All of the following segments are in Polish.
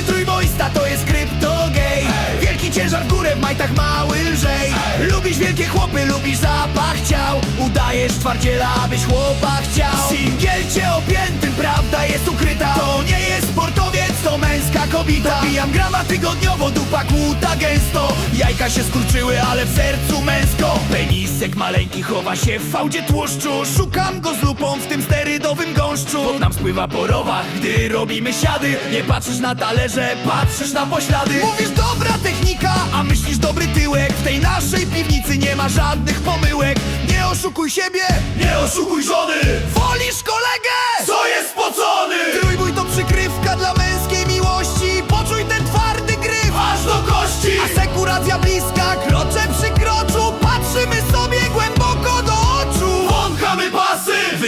Każdy trójboista to jest kryptogej Wielki ciężar w górę, w majtach mały lżej. Lubisz wielkie chłopy, lubisz zapach ciał. Udajesz twardziela, abyś chłopa chciał. Singiel cię opiętym, prawda jest ukryta. To nie jest sportowiec, to męska kobita. Bijam grama tygodniowo, dupa kłuta gęsto. Jajka się skurczyły, ale w sercu męsko. Penisek maleńki chowa się w fałdzie tłuszczu. Szukam go z lupą w tym sterydowym gąszczu Pod nam spływa po rowach, gdy robimy siady. Nie patrzysz na talerze, patrzysz na poślady. Mówisz dobra technika, a myślisz dobry tyłek. W tej naszej piwnicy nie ma żadnych pomyłek. Nie oszukuj siebie, nie oszukuj żony. Wolisz kolegę, co jest spocony. Trójbój to przykrywka dla męskiej miłości. Poczuj ten twardy gryf, aż do kości. Asekuracja bliska,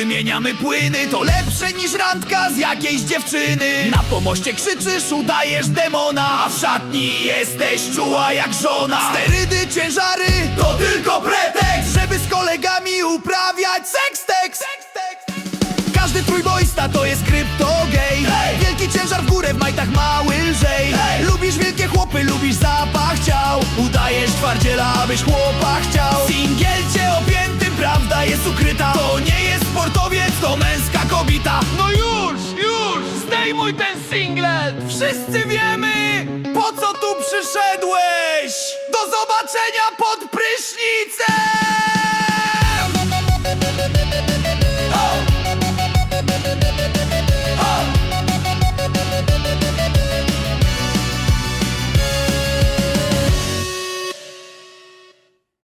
wymieniamy płyny To lepsze niż randka z jakiejś dziewczyny. Na pomoście krzyczysz, udajesz demona A w szatni jesteś czuła jak żona. Sterydy, ciężary, to tylko pretekst Żeby z kolegami uprawiać seksteks każdy trójboista to jest kryptogej Wielki ciężar w górę, w majtach mały lżej. Lubisz wielkie chłopy, lubisz zapach ciał. Udajesz twardziela, abyś chłopa chciał. Singiel cię opiętym, prawda jest ukryta to męska kobita. No już, już, zdejmuj ten singlet! Wszyscy wiemy, po co tu przyszedłeś. Do zobaczenia pod prysznicem.